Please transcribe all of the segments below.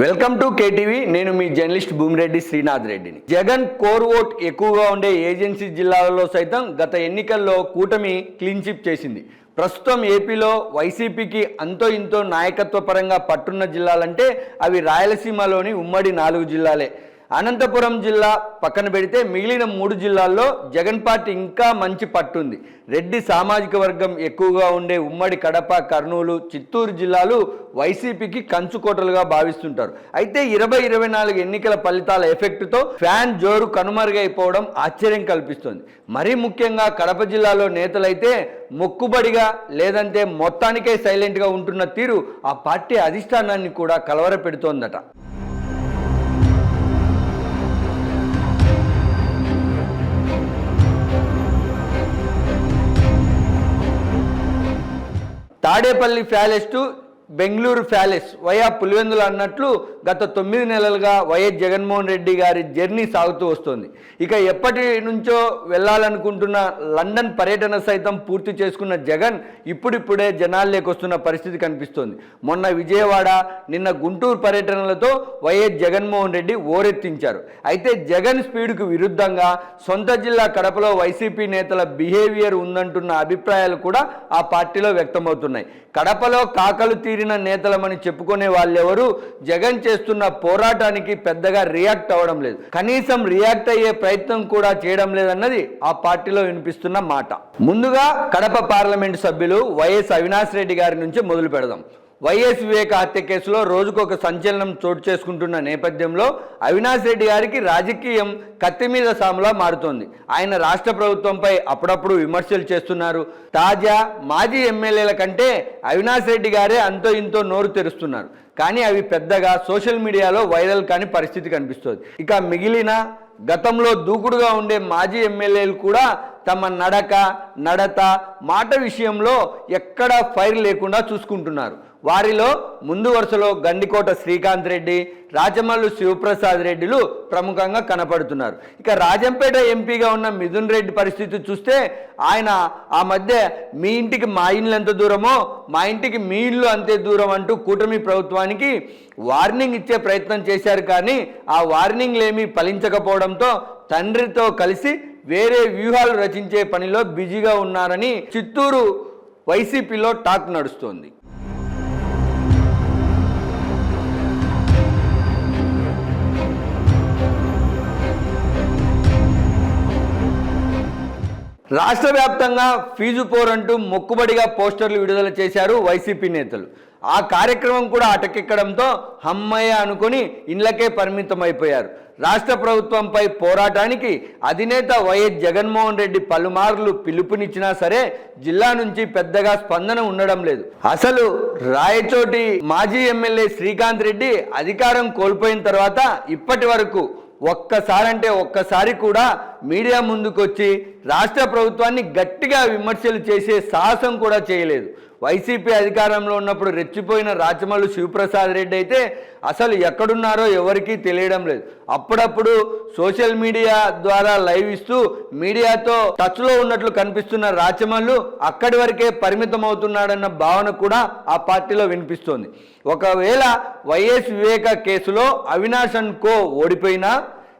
Welcome to KTV. నేను మీ journalist Bhumireddy Srinath రెడ్డిని. Jagan core vote ఎక్కువగా ఉండే ఏజెన్సీ జిల్లాలలో సైతం గత ఎన్నికల్లో కూటమి క్లీన్ చిప్ చేసింది. ప్రస్తుతం ఏపీలో వైసీపీకి అంతో ఇంతో నాయకత్వ పరంగా పట్టున్న జిల్లాలంటే అవి రాయలసీమలోని ఉమ్మడి నాలుగు జిల్లాలే. అనంతపురం జిల్లా పక్కన పెడితే మిగిలిన మూడు జిల్లాల్లో జగన్ పార్టీ ఇంకా మంచి పట్టుంది రెడ్డి సామాజిక వర్గం ఎక్కువగా ఉండే ఉమ్మడి కడప కర్నూలు చిత్తూరు జిల్లాలు వైసీపీకి కంచుకోటలుగా భావిస్తుంటారు. అయితే ఇరవై ఇరవై నాలుగు ఎన్నికల ఫలితాల ఎఫెక్ట్తో ఫ్యాన్ జోరు కనుమరుగైపోవడం ఆశ్చర్యం కల్పిస్తుంది. మరీ ముఖ్యంగా కడప జిల్లాలో నేతలైతే మొక్కుబడిగా లేదంటే మొత్తానికే సైలెంట్గా ఉంటున్న తీరు ఆ పార్టీ అధిష్టానాన్ని కూడా కలవరపెడుతోందట. Tadepalli palace to Bengaluru palace via Pulivendula అన్నట్లు గత తొమ్మిది నెలలుగా వైఎస్ జగన్మోహన్ రెడ్డి గారి జర్నీ సాగుతూ వస్తుంది. ఇక ఎప్పటి నుంచో వెళ్ళాలనుకుంటున్న లండన్ పర్యటన సైతం పూర్తి చేసుకున్న జగన్ ఇప్పుడిప్పుడే జనాల్లోకి వస్తున్న పరిస్థితి కనిపిస్తోంది. మొన్న విజయవాడ నిన్న గుంటూరు పర్యటనలతో వైఎస్ జగన్మోహన్ రెడ్డి ఓరెత్తించారు. అయితే జగన్ స్పీడ్కు విరుద్ధంగా సొంత జిల్లా కడపలో వైసీపీ నేతల బిహేవియర్ ఉందంటున్న అభిప్రాయాలు కూడా ఆ పార్టీలో వ్యక్తమవుతున్నాయి. కడపలో కాకలు తీరిన నేతలమని చెప్పుకునే వాళ్ళెవరు జగన్ చేస్తున్న పోరాటానికి పెద్దగా రియాక్ట్ అవ్వడం లేదు. కనీసం రియాక్ట్ అయ్యే ప్రయత్నం కూడా చేయడం లేదన్నది ఆ పార్టీలో వినిపిస్తున్న మాట. ముందుగా కడప పార్లమెంటు సభ్యులు వైఎస్ అవినాష్ రెడ్డి గారి నుంచి మొదలు పెడదాం. వైఎస్ వివేక హత్య కేసులో రోజుకొక సంచలనం చోటు చేసుకుంటున్న నేపథ్యంలో అవినాష్ రెడ్డి గారికి రాజకీయం కత్తి మీద సాములా మారుతోంది. ఆయన రాష్ట్ర ప్రభుత్వంపై అప్పుడప్పుడు విమర్శలు చేస్తున్నారు. తాజా మాజీ ఎమ్మెల్యేల కంటే అవినాష్ రెడ్డి గారే అంతో ఇంతో నోరు తెరుస్తున్నారు. కానీ అవి పెద్దగా సోషల్ మీడియాలో వైరల్ కాని పరిస్థితి కనిపిస్తుంది. ఇక మిగిలిన గతంలో దూకుడుగా ఉండే మాజీ ఎమ్మెల్యేలు కూడా తమ నడక నడత మాట విషయంలో ఎక్కడ ఫైర్ లేకుండా చూసుకుంటున్నారు. వారిలో ముందు వరుసలో గండికోట శ్రీకాంత్ రెడ్డి రాజమల్లు శివప్రసాద్ రెడ్డిలు ప్రముఖంగా కనపడుతున్నారు. ఇక రాజంపేట ఎంపీగా ఉన్న మిథున్ రెడ్డి పరిస్థితి చూస్తే ఆయన ఆ మధ్య మీ ఇంటికి మా ఇల్లు ఎంత దూరమో మా ఇంటికి మీ ఇల్లు అంతే దూరం అంటూ కూటమి ప్రభుత్వానికి వార్నింగ్ ఇచ్చే ప్రయత్నం చేశారు కానీ ఆ వార్నింగ్లేమీ ఫలించకపోవడంతో తండ్రితో కలిసి వేరే వ్యూహాలు రచించే పనిలో బిజీగా ఉన్నారని చిత్తూరు వైసీపీలో టాక్ నడుస్తోంది. రాష్ట్ర వ్యాప్తంగా ఫీజు పోరంటూ మొక్కుబడిగా పోస్టర్లు విడుదల చేశారు వైసీపీ నేతలు. ఆ కార్యక్రమం కూడా అటకెక్కడంతో హమ్మయ్య అనుకొని ఇండ్లకే పరిమితమైపోయారు. రాష్ట్ర ప్రభుత్వంపై పోరాటానికి అధినేత వైఎస్ జగన్మోహన్ రెడ్డి పలుమార్లు పిలుపునిచ్చినా సరే జిల్లా నుంచి పెద్దగా స్పందన ఉండడం లేదు. అసలు రాయచోటి మాజీ ఎమ్మెల్యే శ్రీకాంత్ రెడ్డి అధికారం కోల్పోయిన తర్వాత ఇప్పటి వరకు ఒక్కసారంటే ఒక్కసారి కూడా మీడియా ముందుకొచ్చి రాష్ట్ర ప్రభుత్వాన్ని గట్టిగా విమర్శలు చేసే సాహసం కూడా చేయలేదు. వైసీపీ అధికారంలో ఉన్నప్పుడు రెచ్చిపోయిన రాచమల్లు శివప్రసాద్ రెడ్డి అయితే అసలు ఎక్కడున్నారో ఎవరికీ తెలియడం లేదు. అప్పుడప్పుడు సోషల్ మీడియా ద్వారా లైవ్ ఇస్తూ మీడియాతో టచ్లో ఉన్నట్లు కనిపిస్తున్న రాచమల్లు అక్కడి వరకే పరిమితం అవుతున్నాడన్న భావన కూడా ఆ పార్టీలో వినిపిస్తోంది. ఒకవేళ వైఎస్ వివేక కేసులో అవినాష్ అండ్ కో ఓడిపోయినా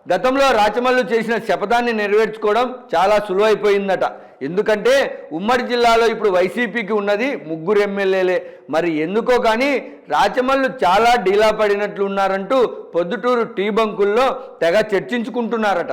గతంలో రాచమల్లు చేసిన శపథాన్ని నెరవేర్చుకోవడం చాలా సులువైపోయిందట. ఎందుకంటే ఉమ్మడి జిల్లాలో ఇప్పుడు వైసీపీకి ఉన్నది ముగ్గురు ఎమ్మెల్యేలే. మరి ఎందుకో కానీ రాచమల్లు చాలా డీలా పడినట్లు ఉన్నారంటూ పొద్దుటూరు టీ బంకుల్లో తెగ చర్చించుకుంటున్నారట.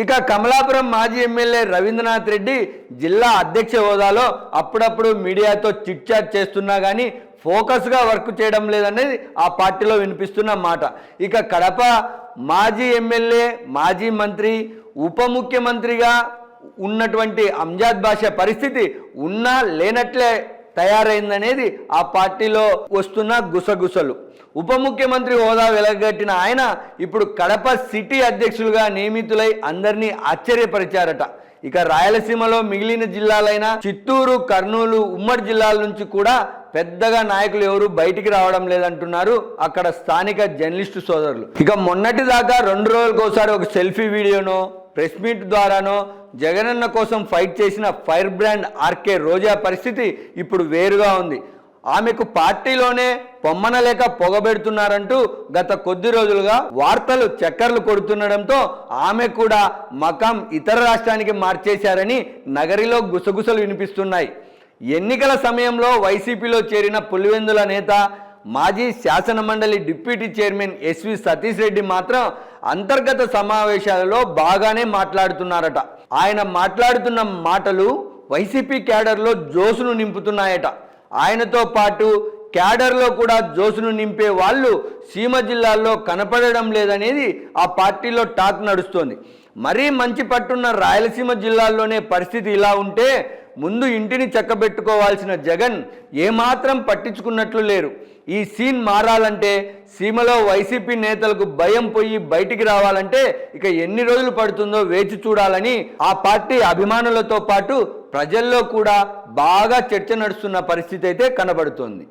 ఇక కమలాపురం మాజీ ఎమ్మెల్యే రవీంద్రనాథ్ రెడ్డి జిల్లా అధ్యక్ష హోదాలో అప్పుడప్పుడు మీడియాతో చిట్చాట్ చేస్తున్నా కానీ ఫోకస్గా వర్క్ చేయడం లేదనేది ఆ పార్టీలో వినిపిస్తున్న మాట. ఇక కడప మాజీ ఎమ్మెల్యే మాజీ మంత్రి ఉప ముఖ్యమంత్రిగా ఉన్నటువంటి అంజాద్ బాషా పరిస్థితి ఉన్నా లేనట్లే తయారైందనేది ఆ పార్టీలో వస్తున్న గుసగుసలు. ఉప ముఖ్యమంత్రి హోదా వెలగట్టిన ఆయన ఇప్పుడు కడప సిటీ అధ్యక్షులుగా నియమితులై అందరినీ ఆశ్చర్యపరిచారట. ఇక రాయలసీమలో మిగిలిన జిల్లాలైన చిత్తూరు కర్నూలు ఉమ్మడి జిల్లాల నుంచి కూడా పెద్దగా నాయకులు ఎవరు బయటికి రావడం లేదంటున్నారు అక్కడ స్థానిక జర్నలిస్టు సోదరులు. ఇక మొన్నటి దాకా రెండు రోజులకోసారి ఒక సెల్ఫీ వీడియోను ప్రెస్ మీట్ ద్వారానో జగనన్న కోసం ఫైట్ చేసిన ఫైర్ బ్రాండ్ ఆర్కే రోజా పరిస్థితి ఇప్పుడు వేరుగా ఉంది. ఆమెకు పార్టీలోనే పొమ్మనలేక పొగబెడుతున్నారంటూ గత కొద్ది రోజులుగా వార్తలు చక్కర్లు కొడుతుండడంతో ఆమె కూడా మకాం ఇతర రాష్ట్రానికి మార్చేశారని నగరిలో గుసగుసలు వినిపిస్తున్నాయి. ఎన్నికల సమయంలో వైసీపీలో చేరిన పులివెందుల నేత మాజీ శాసన మండలి deputy chairman SV Satish Reddy మాత్రం అంతర్గత సమావేశాలలో బాగానే మాట్లాడుతున్నారట. ఆయన మాట్లాడుతున్న మాటలు వైసీపీ క్యాడర్లో జోసును నింపుతున్నాయట. ఆయనతో పాటు క్యాడర్లో కూడా జోసును నింపే వాళ్ళు సీమ జిల్లాల్లో కనపడడం లేదనేది ఆ పార్టీలో టాక్ నడుస్తోంది. మరీ మంచి పట్టున్న రాయలసీమ జిల్లాల్లోనే పరిస్థితి ఇలా ఉంటే ముందు ఇంటిని చక్కబెట్టుకోవాల్సిన జగన్ ఏమాత్రం పట్టించుకున్నట్లు లేరు. ఈ సీన్ మారాలంటే సీమలో వైసీపీ నేతలకు భయం పోయి బయటికి రావాలంటే ఇక ఎన్ని రోజులు పడుతుందో వేచి చూడాలని ఆ పార్టీ అభిమానులతో పాటు ప్రజల్లో కూడా బాగా చర్చ నడుస్తున్న పరిస్థితి అయితే కనబడుతోంది.